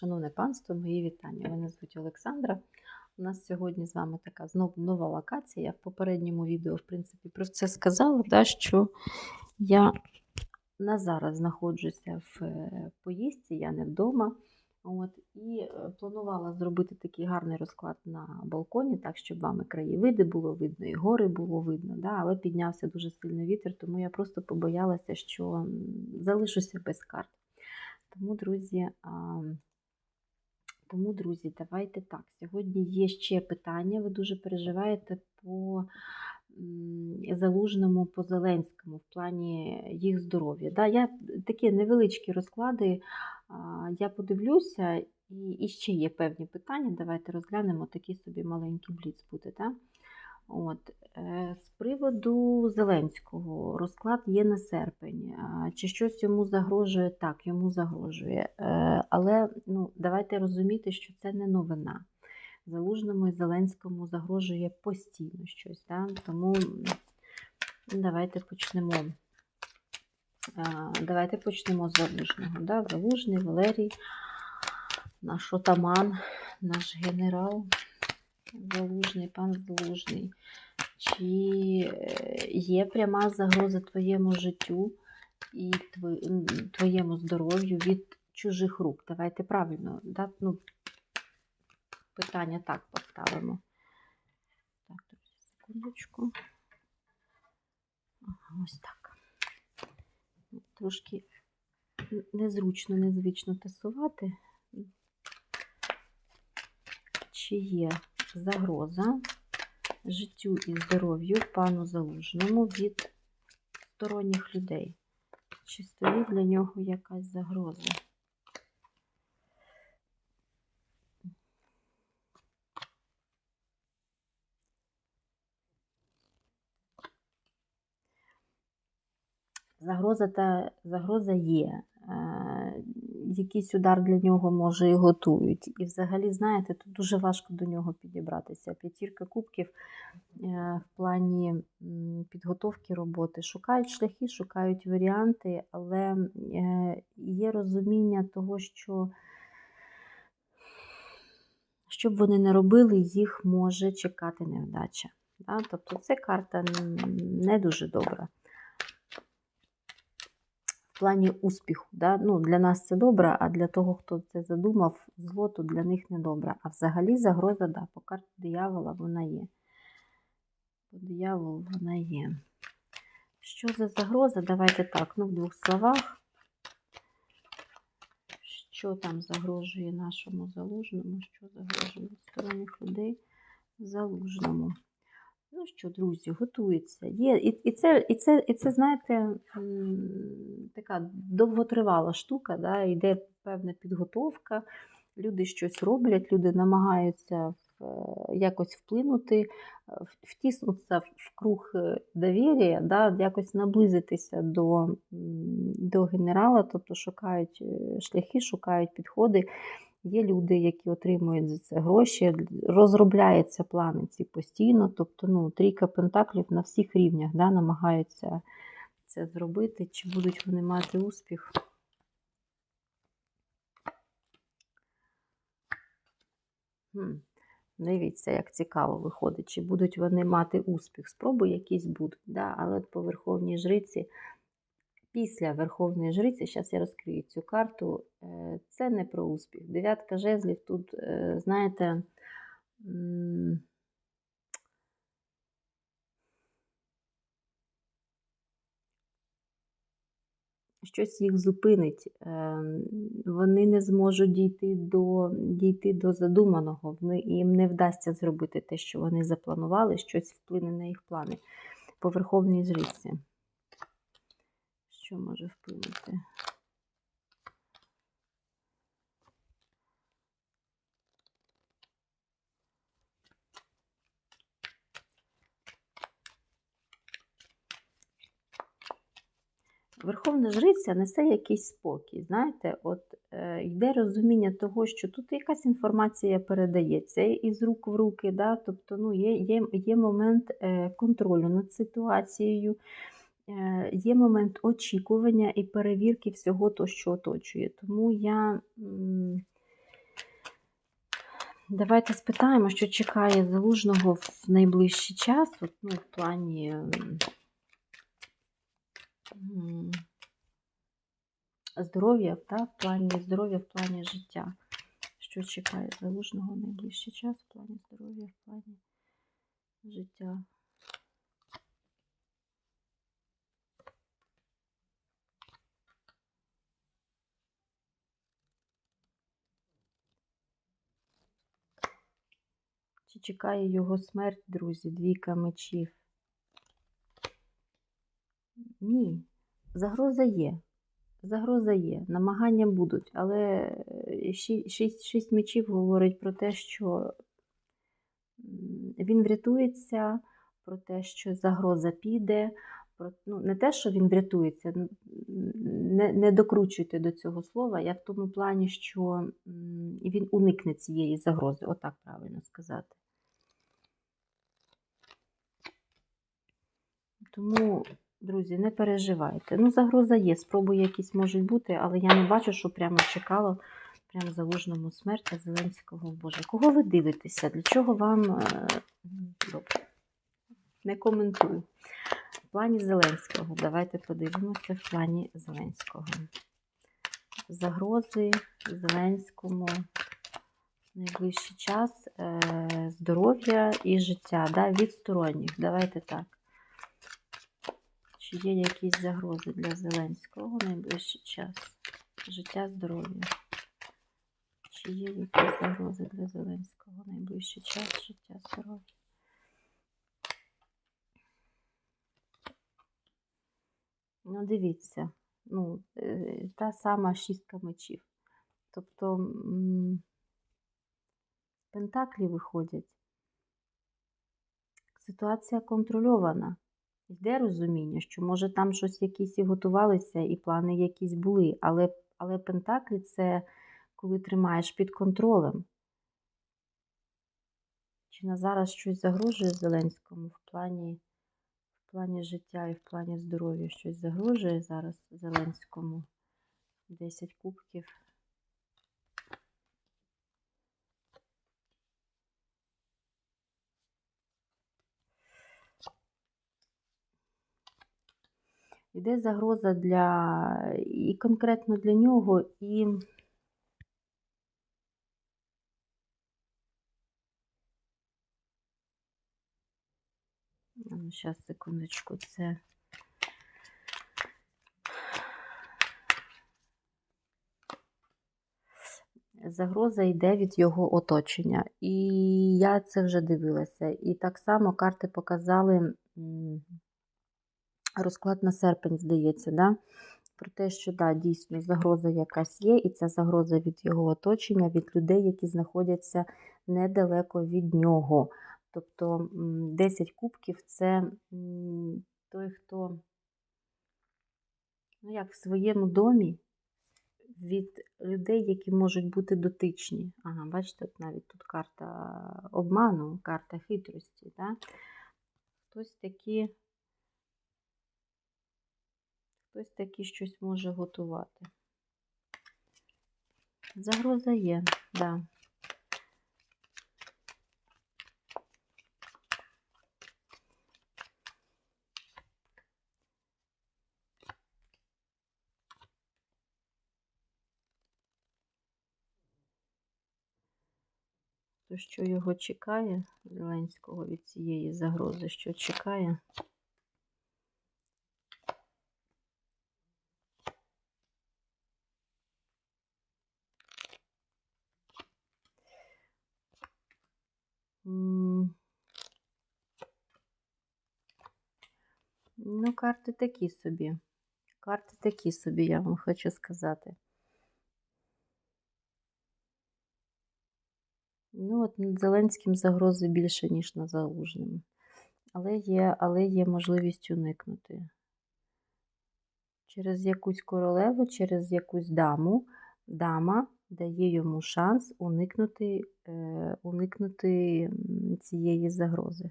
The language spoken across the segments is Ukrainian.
Шановне панство, мої вітання. Мене звуть Олександра. У нас сьогодні з вами така знову нова локація. Я в попередньому відео, в принципі, про це сказала, да, що я на зараз знаходжуся в е, поїздці, я не вдома. От, і е, планувала зробити такий гарний розклад на балконі, так, щоб вам і краєвиди було видно, і гори було видно. Да? Але піднявся дуже сильний вітер, тому я просто побоялася, що залишуся без карт. Тому, друзі, тому, друзі, давайте так. Сьогодні є ще питання. Ви дуже переживаєте по залужному по Зеленському в плані їх здоров'я. Да, я такі невеличкі розклади. Я подивлюся, і, і ще є певні питання. Давайте розглянемо такий собі маленький бліц буде. Да? От, е, з приводу Зеленського розклад є на серпень. Чи щось йому загрожує? Так, йому загрожує. Е, Але ну, давайте розуміти, що це не новина. Залужному і Зеленському загрожує постійно щось. Да? Тому давайте почнемо. Давайте почнемо з Залужного. Да? Залужний, Валерій, наш отаман, наш генерал. Залужний, пан Залужний. Чи е, є пряма загроза твоєму життю і твоєму здоров'ю від чужих рук? Давайте правильно, да? ну, питання так поставимо. Так, секундочку. Ага, ось так. Трошки незручно, незвично тасувати. Чи є загроза життю і здоров'ю пану Залужному від сторонніх людей? Чи стоїть для нього якась загроза? Загроза та загроза є. Якийсь удар для нього може і готують. І взагалі, знаєте, тут дуже важко до нього підібратися. П'ятірка кубків е, в плані підготовки роботи. Шукають шляхи, шукають варіанти, але е, є розуміння того, що що б вони не робили, їх може чекати невдача. Да? Тобто це карта не дуже добра в плані успіху. Да? Ну, для нас це добре, а для того, хто це задумав, зло то для них не добре. А взагалі загроза, да, по карті диявола вона є. По дияволу вона є. Що за загроза? Давайте так, ну в двох словах. Що там загрожує нашому залужному? Що загрожує сторонніх людей залужному? Ну що, друзі, готується. Є, і, і, це, і, це, і це, знаєте, така довготривала штука, да, йде певна підготовка, люди щось роблять, люди намагаються е, якось вплинути, е, в- втиснутися в, круг е, довір'я, да, якось наблизитися до, до генерала, тобто шукають шляхи, шукають підходи. Є люди, які отримують за це гроші, розробляються плани ці постійно. Тобто, ну, трійка пентаклів на всіх рівнях да, намагаються це зробити. Чи будуть вони мати успіх? Дивіться, як цікаво виходить, чи будуть вони мати успіх. Спроби якісь будуть, да? але по Верховній Жриці, після Верховної Жриці, зараз я розкрию цю карту, е, це не про успіх. Дев'ятка жезлів тут, е, знаєте, щось їх зупинить. Е, Вони не зможуть дійти до, дійти до задуманого. Їм не вдасться зробити те, що вони запланували, щось вплине на їх плани. По Верховній Жриці. Що може вплинути? Верховна жриця несе якийсь спокій. Знаєте, от е, йде розуміння того, що тут якась інформація передається із рук в руки. Да? Тобто ну, є, є, є момент е, контролю над ситуацією, е, є момент очікування і перевірки всього того, що оточує. Тому я. Давайте спитаємо, що чекає залужного в найближчий час, от, ну, в плані. Здоров'я, та, в плані здоров'я, в плані життя. Що чекає залужного найближчий час в плані здоров'я, в плані життя. Чи чекає його смерть, друзі? Двійка мечів. Ні. Загроза є. Загроза є. Намагання будуть. Але е, шість, мечів говорить про те, що він врятується, про те, що загроза піде. Про, ну, не те, що він врятується, не, не докручуйте до цього слова. Я в тому плані, що він уникне цієї загрози, отак правильно сказати. Тому, друзі, не переживайте. Ну, загроза є, спроби якісь можуть бути, але я не бачу, що прямо чекало прямо залужному смерть а Зеленського. Боже, кого ви дивитеся? Для чого вам. е, Добре. Не коментую. В плані Зеленського. Давайте подивимося в плані Зеленського. Загрози Зеленському найближчий час е, здоров'я і життя да, від сторонніх. Давайте так. Чи є якісь загрози для Зеленського в найближчий час? Життя, здоров'я. Чи є якісь загрози для Зеленського в найближчий час? Життя, здоров'я. Ну, дивіться, ну, е, та сама шістка мечів. Тобто пентаклі виходять. Ситуація контрольована. Йде розуміння, що може там щось якісь і готувалися, і плани якісь були, але, але пентаклі це коли тримаєш під контролем. Чи на зараз щось загрожує Зеленському в плані, в плані життя і в плані здоров'я? Щось загрожує зараз Зеленському? 10 кубків. Іде загроза для і конкретно для нього, і ну, зараз, секундочку, це. Загроза йде від його оточення. І я це вже дивилася. І так само карти показали розклад на серпень, здається, да? про те, що да, дійсно загроза якась є, і ця загроза від його оточення, від людей, які знаходяться недалеко від нього. Тобто 10 кубків це той, хто ну, як в своєму домі від людей, які можуть бути дотичні. Ага, бачите, навіть тут карта обману, карта хитрості. Да? Хтось такі, хтось такі щось може готувати. Загроза є, так. Да. То, що його чекає, Зеленського від цієї загрози, що чекає. Ну, карти такі собі. Карти такі собі, я вам хочу сказати. Ну, от над Зеленським загрози більше, ніж на Залужним. Але є, але є можливість уникнути. Через якусь королеву, через якусь даму, дама дає йому шанс уникнути, е, уникнути цієї загрози.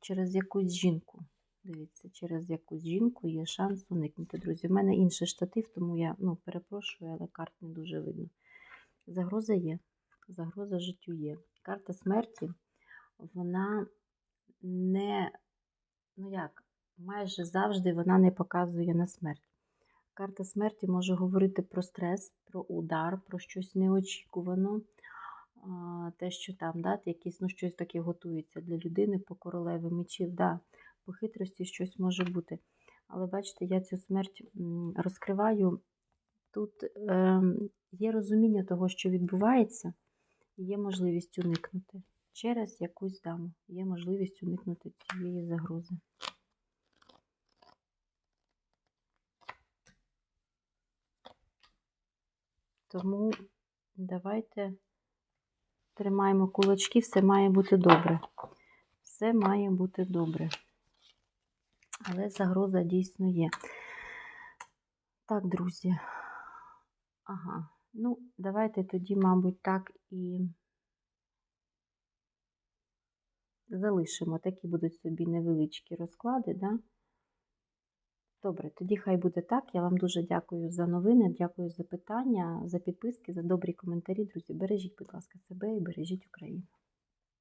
Через якусь жінку. Дивіться, через якусь жінку є шанс уникнути. Друзі, в мене інший штатив, тому я ну, перепрошую, але карт не дуже видно. Загроза є. Загроза життю є. Карта смерті, вона не, ну як, майже завжди вона не показує на смерть. Карта смерті може говорити про стрес, про удар, про щось неочікувано. Те, що там, да, якісь, ну, щось таке готується для людини по королеві мечів, да, по хитрості щось може бути. Але бачите, я цю смерть розкриваю. Тут е, є розуміння того, що відбувається, і є можливість уникнути. Через якусь даму є можливість уникнути цієї загрози. Тому давайте тримаємо кулачки, все має бути добре. Все має бути добре. Але загроза дійсно є. Так, друзі. Ага. Ну, давайте тоді, мабуть, так і залишимо. Такі будуть собі невеличкі розклади, да? Добре, тоді хай буде так. Я вам дуже дякую за новини, дякую за питання, за підписки, за добрі коментарі. Друзі, бережіть, будь ласка, себе і бережіть Україну.